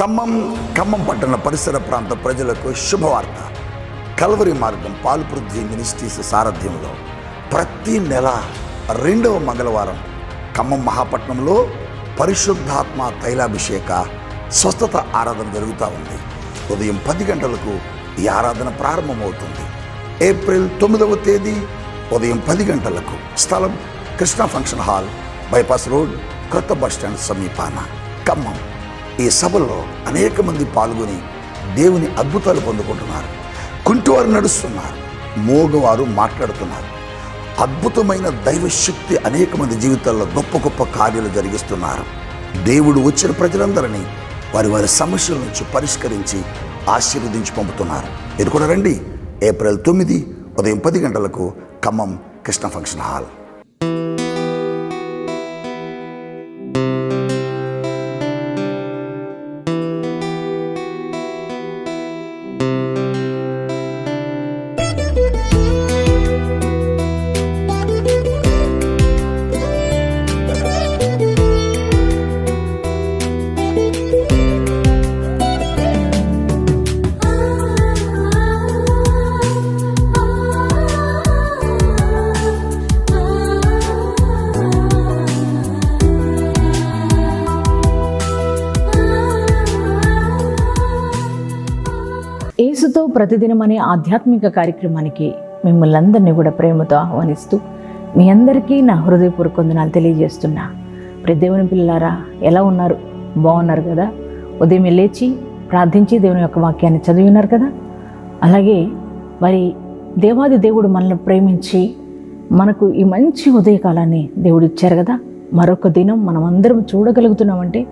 ఖమ్మం ఖమ్మం పట్టణ పరిసర ప్రాంత ప్రజలకు శుభవార్త. కల్వరి మార్గం పాల్పృథ్వీ మినిస్ట్రీస్ సారథ్యంలో ప్రతి నెల రెండవ మంగళవారం ఖమ్మం మహాపట్నంలో పరిశుద్ధాత్మ తైలాభిషేక స్వస్థత ఆరాధన జరుగుతూ ఉంది. ఉదయం పది గంటలకు ఈ ఆరాధన ప్రారంభమవుతుంది. ఏప్రిల్ తొమ్మిదవ తేదీ ఉదయం పది గంటలకు స్థలం Krishna function hall bypass road కొత్త బస్టాండ్ సమీపాన ఖమ్మం. ఈ సభలో అనేక మంది పాల్గొని దేవుని అద్భుతాలు పొందుకుంటున్నారు. కుంటివారు నడుస్తున్నారు. మోగవారు మాట్లాడుతున్నారు. అద్భుతమైన దైవశక్తి అనేక మంది జీవితాల్లో గొప్ప గొప్ప కార్యాలు జరిగిస్తున్నారు. దేవుడు వచ్చిన ప్రజలందరినీ వారి వారి సమస్యల నుంచి పరిష్కరించి ఆశీర్వదించి పంపుతున్నారు. ఇది కూడా రండి. ఏప్రిల్ తొమ్మిది ఉదయం పది గంటలకు ఖమ్మం కృష్ణ ఫంక్షన్ హాల్. ఏసుతో ప్రతిదినం అనే ఆధ్యాత్మిక కార్యక్రమానికి మిమ్మల్ని అందరినీ కూడా ప్రేమతో ఆహ్వానిస్తూ మీ అందరికీ నా హృదయపూర్వక వందనాలు తెలియజేస్తున్నా. ప్రతి దేవుని పిల్లలారా ఎలా ఉన్నారు? బాగున్నారు కదా? ఉదయం లేచి ప్రార్థించి దేవుని యొక్క వాక్యాన్ని చదివి ఉన్నారు కదా? అలాగే మరి దేవాది దేవుడు మనల్ని ప్రేమించి మనకు ఈ మంచి ఉదయకాలాన్ని దేవుడు ఇచ్చారు కదా? మరొక దినం మనం అందరం చూడగలుగుతున్నామంటే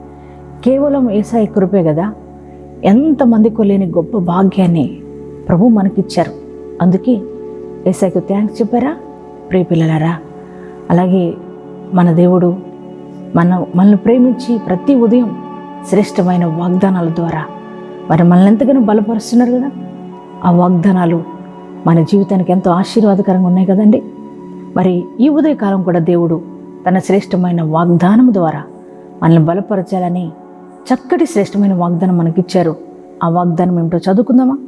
కేవలం ఏసాయి కృపే కదా? ఎంతమందికి లేని గొప్ప భాగ్యాన్ని ప్రభు మనకిచ్చారు. అందుకే ఏసాకు థ్యాంక్స్ చెప్పారా? ప్రియ పిల్లలారా అలాగే మన దేవుడు మన మనల్ని ప్రేమించి ప్రతి ఉదయం శ్రేష్టమైన వాగ్దానాల ద్వారా మరి మనల్ని ఎంతగానో బలపరుస్తున్నారు కదా. ఆ వాగ్దానాలు మన జీవితానికి ఎంతో ఆశీర్వాదకరంగా ఉన్నాయి కదండి. మరి ఈ ఉదయకాలం కూడా దేవుడు తన శ్రేష్టమైన వాగ్దానం ద్వారా మనల్ని బలపరచాలని చక్కటి శ్రేష్టమైన వాగ్దానం మనకిచ్చారు. ఆ వాగ్దానం ఏమిటో చదువుకుందామా?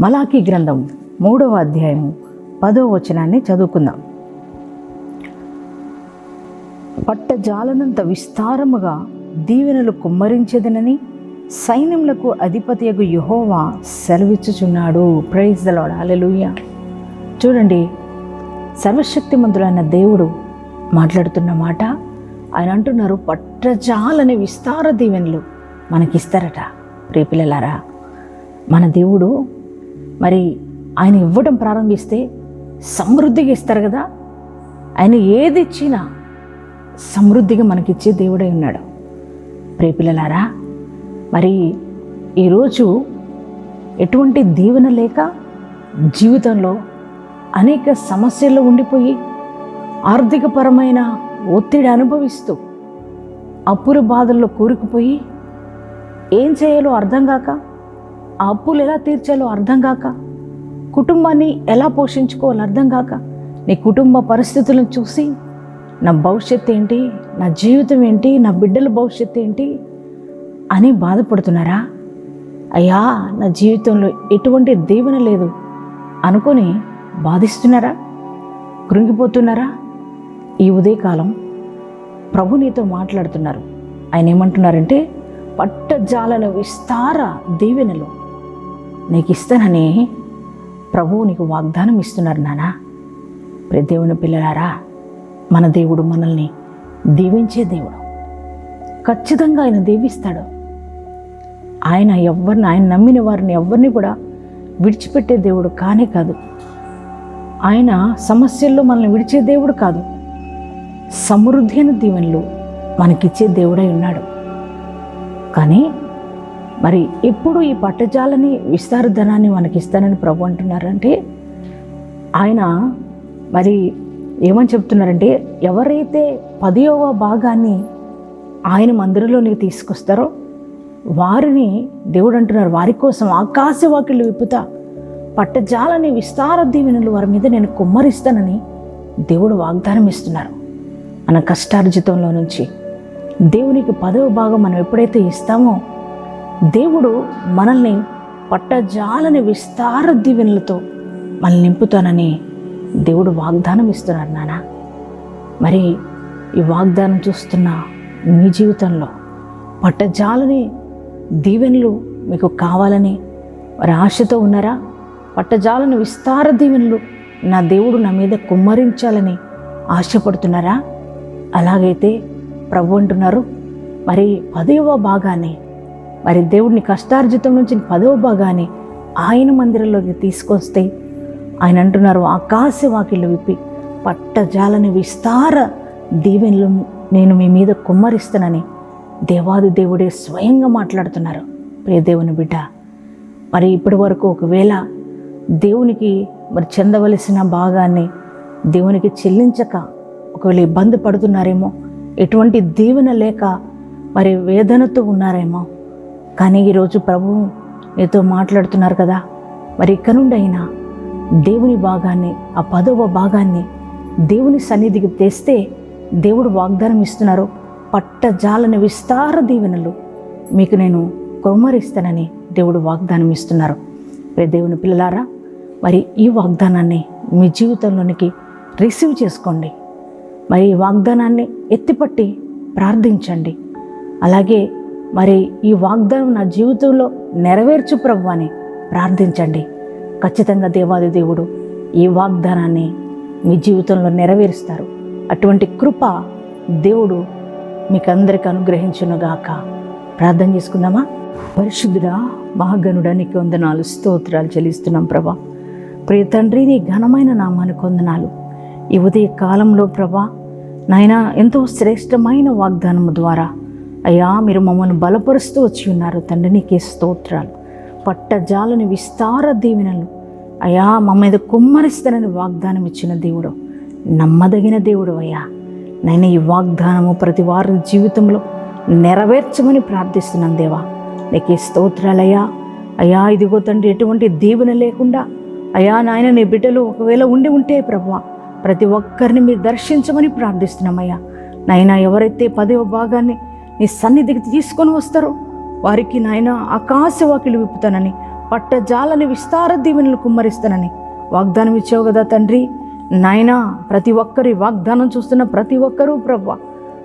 మలాఖీ గ్రంథం మూడవ అధ్యాయము పదవ వచనాన్ని చదువుకుందాం. పట్టజాలనంత విస్తారముగా దీవెనలు కుమ్మరించేదనని సైన్యములకు అధిపతియగు యుహోవా సెలవిచ్చుచున్నాడు. ప్రైజ్ ద లార్డ్ చూడండి సర్వశక్తిమంతుడైన దేవుడు మాట్లాడుతున్న మాట ఆయన అంటున్నారు పట్టజాలనే విస్తార దీవెనలు మనకిస్తారట. ప్రియపిల్లలారా మన దేవుడు మరి ఆయన ఇవ్వడం ప్రారంభిస్తే సమృద్ధిగా ఇస్తారు కదా? ఆయన ఏది ఇచ్చినా సమృద్ధిగా మనకిచ్చే దేవుడై ఉన్నాడు. ప్రియపిల్లలారా మరి ఈరోజు ఎటువంటి దీవెన లేక జీవితంలో అనేక సమస్యల్లో ఉండిపోయి ఆర్థికపరమైన ఒత్తిడి అనుభవిస్తూ అప్పుల బాధల్లో కూరుకుపోయి ఏం చేయాలో అర్థం కాక ఆ అప్పులు ఎలా తీర్చాలో అర్థం కాక కుటుంబాన్ని ఎలా పోషించుకోవాలో అర్థం కాక నీ కుటుంబ పరిస్థితులను చూసి నా భవిష్యత్తు ఏంటి నా జీవితం ఏంటి నా బిడ్డల భవిష్యత్తు ఏంటి అని బాధపడుతున్నారా? అయ్యా నా జీవితంలో ఎటువంటి దీవెన లేదు అనుకొని బాధిస్తున్నారా? కృంగిపోతున్నారా? ఈ ఉదయకాలం ప్రభు నీతో మాట్లాడుతున్నారు. ఆయన ఏమంటున్నారంటే పట్టజాలను విస్తార దీవెనలు నీకు ఇస్తానని ప్రభువు నీకు వాగ్దానం ఇస్తున్నారు నానా. ప్రతి దేవుని పిల్లలారా మన దేవుడు మనల్ని దీవించే దేవుడు. ఖచ్చితంగా ఆయన దీవిస్తాడు. ఆయన ఎవరిని ఆయన నమ్మిన వారిని ఎవరిని కూడా విడిచిపెట్టే దేవుడు కానే కాదు. ఆయన సమస్యల్లో మనల్ని విడిచే దేవుడు కాదు. సమృద్ధి అయిన దీవెనలు మనకిచ్చే దేవుడై ఉన్నాడు. కానీ మరి ఎప్పుడు ఈ పట్టజాలని విస్తార ధనాన్ని మనకిస్తానని ప్రభు అంటున్నారంటే ఆయన మరి ఏమని చెప్తున్నారంటే ఎవరైతే పదియవ భాగాన్ని ఆయన మందిరంలోనికి తీసుకొస్తారో వారిని దేవుడు అంటున్నారు వారి కోసం ఆకాశవాకిళ్ళు విప్పుతా పట్టజాలని విస్తార దీవెనలు వారి మీద నేను కుమ్మరిస్తానని దేవుడు వాగ్దానం ఇస్తున్నారు మన కష్టార్జితంలో నుంచి దేవునికి పదవ భాగం మనం ఎప్పుడైతే ఇస్తామో దేవుడు మనల్ని పట్టజాలని విస్తార దీవెనలతో మనల్ని నింపుతానని దేవుడు వాగ్దానం ఇస్తున్నాడు నాన్న మరి ఈ వాగ్దానం చూస్తున్న మీ జీవితంలో పట్టజాలని దీవెనలు మీకు కావాలని మరి ఆశతో ఉన్నారా? పట్టజాలని విస్తార దీవెనలు నా దేవుడు నా మీద కుమ్మరించాలని ఆశపడుతున్నారా? అలాగైతే ప్రభు అంటున్నారు మరి పదవ భాగాన్ని మరి దేవుడిని కష్టార్జితం నుంచి పదవ భాగాన్ని ఆయన మందిరంలోకి తీసుకొస్తే ఆయన అంటున్నారు ఆకాశ వాకిళ్ళు విప్పి పట్టజాలని విస్తార దీవెనలు నేను మీ మీద కుమ్మరిస్తానని దేవాది దేవుడే స్వయంగా మాట్లాడుతున్నారు. ప్రియ దేవుని బిడ్డ మరి ఇప్పటి వరకు ఒకవేళ దేవునికి మరి చెందవలసిన భాగాన్ని దేవునికి చెల్లించక ఒకవేళ ఇబ్బంది పడుతున్నారేమో ఎటువంటి దీవెన లేక మరి వేదనతో ఉన్నారేమో. కానీ ఈరోజు ప్రభువు నీతో మాట్లాడుతున్నారు కదా మరి ఇక్కడ నుండి అయినా దేవుని భాగాన్ని ఆ పదవ భాగాన్ని దేవుని సన్నిధికి తెస్తే దేవుడు వాగ్దానం ఇస్తున్నారు. పట్టజాలని విస్తార దీవెనలు మీకు నేను కుమ్మరిస్తానని దేవుడు వాగ్దానం ఇస్తున్నారు. రే దేవుని పిల్లలారా మరి ఈ వాగ్దానాన్ని మీ జీవితంలోనికి రిసీవ్ చేసుకోండి. మరి ఈ వాగ్దానాన్ని ఎత్తిపట్టి ప్రార్థించండి. అలాగే మరి ఈ వాగ్దానం నా జీవితంలో నెరవేర్చు ప్రభు అని ప్రార్థించండి. ఖచ్చితంగా దేవాది దేవుడు ఈ వాగ్దానాన్ని మీ జీవితంలో నెరవేరుస్తారు. అటువంటి కృప దేవుడు మీకు అందరికి అనుగ్రహించునుగాక. ప్రార్థన చేసుకుందామా? పరిశుద్ధుడా మహాగణుడా నీకు వందనాలు స్తోత్రాలు చెల్లిస్తున్నాం ప్రభా. ప్రియ తండ్రి నీ ఘనమైన నామానికి వందనాలు. ఈ ఉదయ కాలంలో ప్రభా నాయన ఎంతో శ్రేష్టమైన వాగ్దానము ద్వారా అయ్యా మీరు మమ్మల్ని బలపరుస్తూ వచ్చి ఉన్నారు. తండ్రి నీకే స్తోత్రాలు. పట్టజాలని విస్తార దీవెనలు. అయ్యా మా మీద కుమ్మరిస్తానని వాగ్దానం ఇచ్చిన దేవుడు నమ్మదగిన దేవుడు అయ్యా. నేను ఈ వాగ్దానము ప్రతి వారి జీవితంలో నెరవేర్చమని ప్రార్థిస్తున్నాను దేవా. నీకే స్తోత్రాలయ్యా అయ్యా ఇదిగో తండ్రి ఎటువంటి దీవెన లేకుండా అయ్యా నాయన నీ బిడ్డలు ఒకవేళ ఉండి ఉంటే ప్రభా ప్రతి ఒక్కరిని మీరు దర్శించమని ప్రార్థిస్తున్నామయ్యా. నాయన ఎవరైతే పదవ భాగాన్ని నీ సన్నిధికి తీసుకొని వస్తారో వారికి నాయన ఆకాశవాకిలు విప్పుతానని పట్టజాలని విస్తార దీవెనలు కుమ్మరిస్తానని వాగ్దానం ఇచ్చావు కదా తండ్రి. నాయనా ప్రతి ఒక్కరి వాగ్దానం చూస్తున్న ప్రతి ఒక్కరూ ప్రభా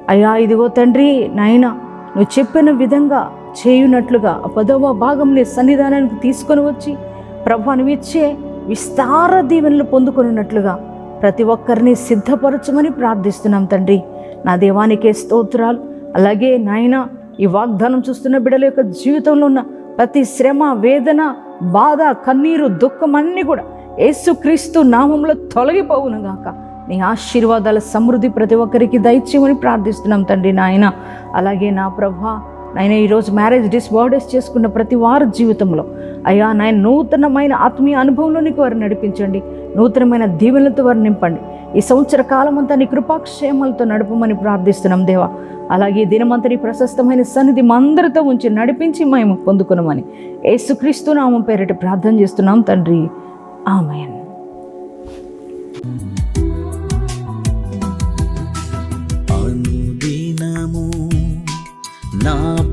అయ్యా ఇదిగో తండ్రి నాయనా నువ్వు చెప్పిన విధంగా చేయునట్లుగా పదవ భాగం నీ సన్నిధానానికి తీసుకొని వచ్చి ప్రభాను ఇచ్చే విస్తార దీవెనలు పొందుకొనున్నట్లుగా ప్రతి ఒక్కరిని సిద్ధపరచమని ప్రార్థిస్తున్నాం తండ్రి. నా దేవానికే స్తోత్రాలు. అలాగే నాయన ఈ వాగ్దానం చూస్తున్న బిడ్డల యొక్క జీవితంలో ఉన్న ప్రతి శ్రమ వేదన బాధ కన్నీరు దుఃఖం అన్నీ కూడా యేసుక్రీస్తు నామంలో తొలగిపోవును గాక. నీ ఆశీర్వాదాల సమృద్ధి ప్రతి ఒక్కరికి దయచేయమని ప్రార్థిస్తున్నాం తండ్రి నాయన. అలాగే నా ప్రభా నాయన ఈరోజు మ్యారేజ్ డిస్బార్డెస్ చేసుకున్న ప్రతి వారి జీవితంలో అయ్యా నాయన నూతనమైన ఆత్మీయ అనుభవంలోనికి వారిని నడిపించండి. నూతనమైన దీవెనలతో వారిని నింపండి. ఈ సంవత్సర కాలం అంతా నీ కృపాక్షేమాలతో నడపమని ప్రార్థిస్తున్నాం దేవా. అలాగే ఈ ప్రశస్తమైన సన్నిధి మందరితో ఉంచి నడిపించి మేము పొందుకున్నామని యేసుక్రీస్తు నామం పేరిట ప్రార్థన చేస్తున్నాం తండ్రి. ఆమెన్. నా